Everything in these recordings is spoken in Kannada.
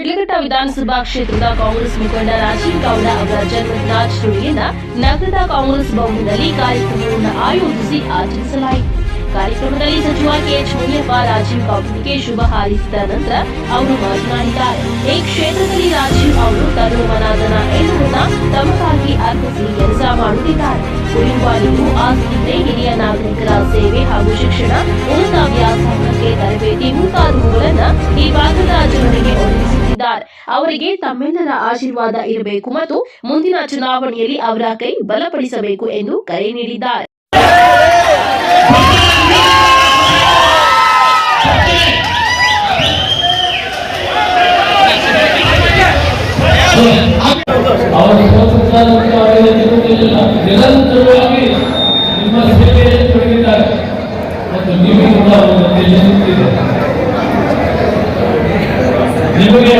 ಶಿಡ್ಲಘಟ್ಟ ವಿಧಾನಸಭಾ ಕ್ಷೇತ್ರದ ಕಾಂಗ್ರೆಸ್ ಮುಖಂಡ ರಾಜೀವ್ ಗೌಡ ಅವರ ಜನ್ಮದಿನಾಚರಣೆಯನ್ನ ನಗರದ ಕಾಂಗ್ರೆಸ್ ಭವನದಲ್ಲಿ ಕಾರ್ಯಕ್ರಮವನ್ನು ಆಯೋಜಿಸಿ ಆಚರಿಸಲಾಯಿತು. ಕಾರ್ಯಕ್ರಮದಲ್ಲಿ ಸಚಿವ ಕೆಎಚ್ ಮುನಿಯಪ್ಪ, ರಾಜೀವ್ ಗೌಡರಿಗೆ ಶುಭ ಹಾರೈಸಿದ ನಂತರ ಅವರು ಮಾತನಾಡಿದ್ದಾರೆ ಈ ಕ್ಷೇತ್ರದಲ್ಲಿ ರಾಜೀವ್ ಅವರು ತನು ಮನಾದನ ಎನ್ನುವುದನ್ನ ತಮಗಾಗಿ ಅರ್ಪಿಸಿ ಕೆಲಸ ಮಾಡುತ್ತಿದ್ದಾರೆ. ಕುಡಿಯುವ ನೀರು ಆಸ್ಪತ್ರೆ ಹಿರಿಯ ನಾಗರಿಕರ ಸೇವೆ ಹಾಗೂ ಶಿಕ್ಷಣ, ಉನ್ನತ ವ್ಯಾಸಂಗಕ್ಕೆ ತರಬೇತಿ ಮುಂತಾದವುಗಳನ್ನು ಈ ಭಾಗದ ಜನರಿಗೆ ಅವರಿಗೆ ತಮ್ಮೆಲ್ಲರ ಆಶೀರ್ವಾದ ಇರಬೇಕು ಮತ್ತು ಮುಂದಿನ ಚುನಾವಣೆಯಲ್ಲಿ ಅವರ ಕೈ ಬಲಪಡಿಸಬೇಕು ಎಂದು ಕರೆ ನೀಡಿದ್ದಾರೆ. ನಿರಂತರವಾಗಿ ನಿಮ್ಮ ಸೇವೆಯಲ್ಲಿ ತೊಡಗಿದ್ದಾರೆ ಮತ್ತು ನೀವು ಕೂಡ ನಿಮಗೆ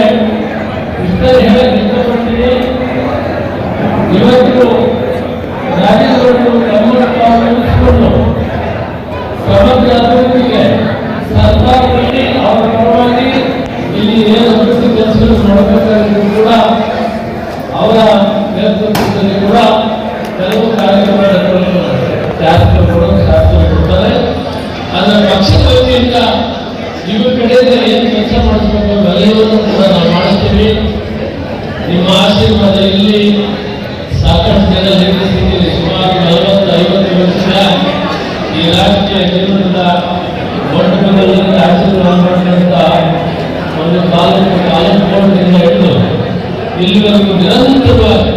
ಪಕ್ಷದ ವತಿಯಿಂದ ನಿಮ್ಮ ಕಡೆಯಿಂದ ಏನು ಕೆಲಸ ಮಾಡಿಸ್ಬೇಕು ಅವೆಲ್ಲವನ್ನೂ ಕೂಡ ನಾವು ಮಾಡ್ತೀವಿ ನಿಮ್ಮ ಆಶೀರ್ವಾದ ಇಲ್ಲಿ ಸಾಕಷ್ಟು ಜನ ನಿರ್ಮಿಸಿದ್ದೀರಿ ಸುಮಾರು ನಲವತ್ತು, ಐವತ್ತು ವರ್ಷ ಈ ರಾಜಕೀಯ ಜೀವನದ ಮಂಟಪದಲ್ಲಿ ಆಶೀರ್ವಾದ ಮಾಡಿದಂಥ ಒಂದು ತಾಲೂಕು ಬೋರ್ಡ್ನಿಂದ ಹಿಡಿದು ಇಲ್ಲಿವರೆಗೂ ನಿರಂತರವಾಗಿ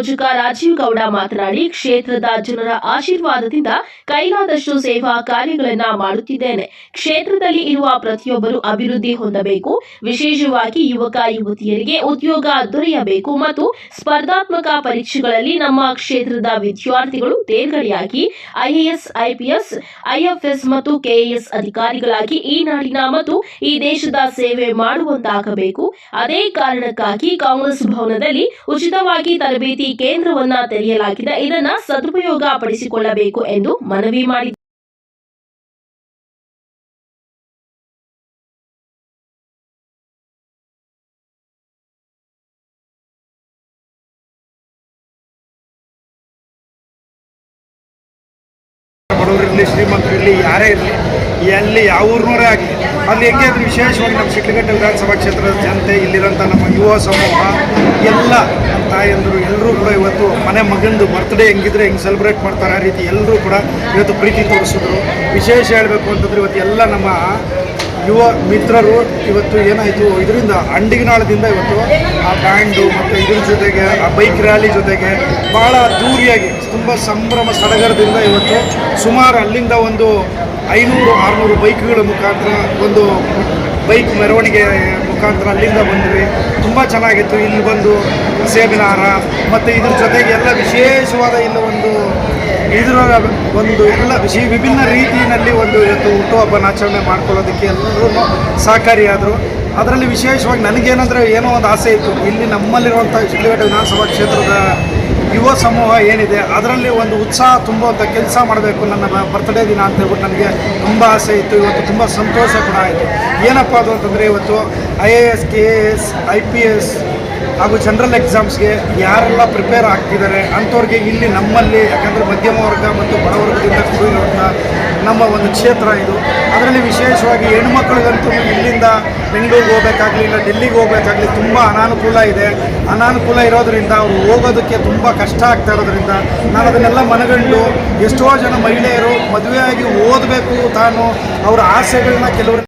ಸಂಯೋಜಕ ರಾಜೀವ್ ಗೌಡ ಮಾತನಾಡಿ, ಕ್ಷೇತ್ರದ ಜನರ ಆಶೀರ್ವಾದದಿಂದ ಕೈಲಾದಷ್ಟು ಸೇವಾ ಕಾರ್ಯಗಳನ್ನ ಮಾಡುತ್ತಿದ್ದೇನೆ. ಕ್ಷೇತ್ರದಲ್ಲಿ ಇರುವ ಪ್ರತಿಯೊಬ್ಬರು ಅಭಿವೃದ್ಧಿ ಹೊಂದಬೇಕು. ವಿಶೇಷವಾಗಿ ಯುವಕ, ಯುವತಿಯರಿಗೆ ಉದ್ಯೋಗ ದೊರೆಯಬೇಕು ಮತ್ತು ಸ್ಪರ್ಧಾತ್ಮಕ ಪರೀಕ್ಷೆಗಳಲ್ಲಿ ನಮ್ಮ ಕ್ಷೇತ್ರದ ವಿದ್ಯಾರ್ಥಿಗಳು ತೇರ್ಗಡೆಯಾಗಿ ಐಎಎಸ್ ಐಪಿಎಸ್ ಐಎಫ್ಎಸ್ ಮತ್ತು ಕೆಎಎಸ್ ಅಧಿಕಾರಿಗಳಾಗಿ ಈ ನಾಡಿನ ಮತ್ತು ಈ ದೇಶದ ಸೇವೆ ಮಾಡುವಂತಾಗಬೇಕು. ಅದೇ ಕಾರಣಕ್ಕಾಗಿ ಕಾಂಗ್ರೆಸ್ ಭವನದಲ್ಲಿ ಉಚಿತವಾಗಿ ತರಬೇತಿ ಕೇಂದ್ರವನ್ನ ತೆರೆಯಲಾಗಿದೆ ಇದನ್ನ ಸದುಪಯೋಗ ಪಡಿಸಿಕೊಳ್ಳಬೇಕು ಎಂದು ಮನವಿ ಮಾಡಿದ್ದಾರೆ ಬಡವರಿರಲಿ, ಶ್ರೀಮಂತರಿರಲಿ, ಯಾರೇ ಇರಲಿ, ಎಲ್ಲಿ ಯಾವ ಊರಿನವರೇ ಆಗಲಿ, ಅಲ್ಲಿ ಹೆಂಗೆ ಅಂದ್ರೆ ವಿಶೇಷವಾಗಿ ನಮ್ಮ ಶಿಡ್ಲಘಟ್ಟ ವಿಧಾನಸಭಾ ಕ್ಷೇತ್ರದ ಜನತೆ ಇಲ್ಲಿರೋಂಥ ನಮ್ಮ ಯುವ ಸಮೂಹ, ಎಲ್ಲ ತಾಯಂದರು ಎಲ್ಲರೂ ಕೂಡ ಇವತ್ತು ಮನೆ ಮಗಂದು ಬರ್ತ್ಡೇ ಹೆಂಗಿದ್ರೆ ಹೆಂಗೆ ಸೆಲೆಬ್ರೇಟ್ ಮಾಡ್ತಾರೆ ಆ ರೀತಿ ಎಲ್ಲರೂ ಕೂಡ ಇವತ್ತು ಪ್ರೀತಿ ತೋರಿಸಿದ್ರು. ವಿಶೇಷ ಹೇಳಬೇಕು ಅಂತಂದರೆ ಇವತ್ತು ಎಲ್ಲ ನಮ್ಮ ಯುವ ಮಿತ್ರರು ಇವತ್ತು ಏನಾಯಿತು, ಇದರಿಂದ ಅಂಡಿಗನಾಳದಿಂದ ಇವತ್ತು ಆ ಬ್ಯಾಂಡು ಮತ್ತು ಇದ್ರ ಜೊತೆಗೆ ಆ ಬೈಕ್ ರ್ಯಾಲಿ ಜೊತೆಗೆ ಭಾಳ ದೂರಿಯಾಗಿ ತುಂಬ ಸಂಭ್ರಮ ಸಡಗರದಿಂದ ಇವತ್ತು ಸುಮಾರು ಅಲ್ಲಿಂದ ಒಂದು ಐನೂರು, ಆರುನೂರು ಬೈಕ್ಗಳ ಮುಖಾಂತರ ಒಂದು ಬೈಕ್ ಮೆರವಣಿಗೆ ಮುಖಾಂತರ ಅಲ್ಲಿಂದ ಬಂದ್ವಿ. ತುಂಬ ಚೆನ್ನಾಗಿತ್ತು. ಇಲ್ಲಿ ಬಂದು ಸೇಬಿನ ಹಾರ ಮತ್ತು ಇದ್ರ ಜೊತೆಗೆ ಎಲ್ಲ ವಿಶೇಷವಾದ ಇಲ್ಲಿ ಒಂದು ಇದರ ಒಂದು ಎಲ್ಲ ವಿಶಿ, ವಿಭಿನ್ನ ರೀತಿಯಲ್ಲಿ ಒಂದು ಇವತ್ತು ಹುಟ್ಟುಹಬ್ಬನ ಆಚರಣೆ ಮಾಡ್ಕೊಳ್ಳೋದಕ್ಕೆ ಎಲ್ಲರೂ ಸಹಕಾರಿಯಾದರು. ಅದರಲ್ಲಿ ವಿಶೇಷವಾಗಿ ನನಗೇನಂದರೆ ಏನೋ ಒಂದು ಆಸೆ ಇತ್ತು. ಇಲ್ಲಿ ನಮ್ಮಲ್ಲಿರುವಂಥ ಶಿಡ್ಲಘಟ್ಟ ವಿಧಾನಸಭಾ ಕ್ಷೇತ್ರದ ಯುವ ಸಮೂಹ ಏನಿದೆ, ಅದರಲ್ಲಿ ಒಂದು ಉತ್ಸಾಹ ತುಂಬುವಂಥ ಕೆಲಸ ಮಾಡಬೇಕು ನನ್ನ ಬರ್ತ್ಡೇ ದಿನ ಅಂತ ಹೇಳ್ಬಿಟ್ಟು ನನಗೆ ತುಂಬ ಆಸೆ ಇತ್ತು. ಇವತ್ತು ತುಂಬ ಸಂತೋಷ ಕೂಡ ಆಯಿತು. ಏನಪ್ಪ ಅದು ಅಂತಂದರೆ ಇವತ್ತು I A S K A S I P S ಹಾಗೂ ಜನರಲ್ ಎಕ್ಸಾಮ್ಸ್ಗೆ ಯಾರೆಲ್ಲ ಪ್ರಿಪೇರ್ ಆಗ್ತಿದ್ದಾರೆ, ಅಂಥವ್ರಿಗೆ ಇಲ್ಲಿ ನಮ್ಮಲ್ಲಿ, ಯಾಕಂದರೆ ಮಧ್ಯಮ ವರ್ಗ ಮತ್ತು ಬಡವರ್ಗದಿಂದ ಕೂಡಿರುವಂಥ ನಮ್ಮ ಒಂದು ಕ್ಷೇತ್ರ ಇದು. ಅದರಲ್ಲಿ ವಿಶೇಷವಾಗಿ ಹೆಣ್ಮಕ್ಳಿಗಂತೂ ಇಲ್ಲಿಂದ ಬೆಂಗಳೂರಿಗೆ ಹೋಗಬೇಕಾಗಲಿ, ಇಲ್ಲ ಡೆಲ್ಲಿಗೆ ಹೋಗಬೇಕಾಗಲಿ ತುಂಬ ಅನಾನುಕೂಲ ಇದೆ. ಅನಾನುಕೂಲ ಇರೋದರಿಂದ ಅವರು ಹೋಗೋದಕ್ಕೆ ತುಂಬ ಕಷ್ಟ ಆಗ್ತಾ ಇರೋದ್ರಿಂದ ನಾನು ಅದನ್ನೆಲ್ಲ ಮನಗಂಡು ಎಷ್ಟೋ ಜನ ಮಹಿಳೆಯರು ಮದುವೆಯಾಗಿ ಓದಬೇಕು ತಾನು ಅವರ ಆಸೆಗಳನ್ನ ಕೆಲವರು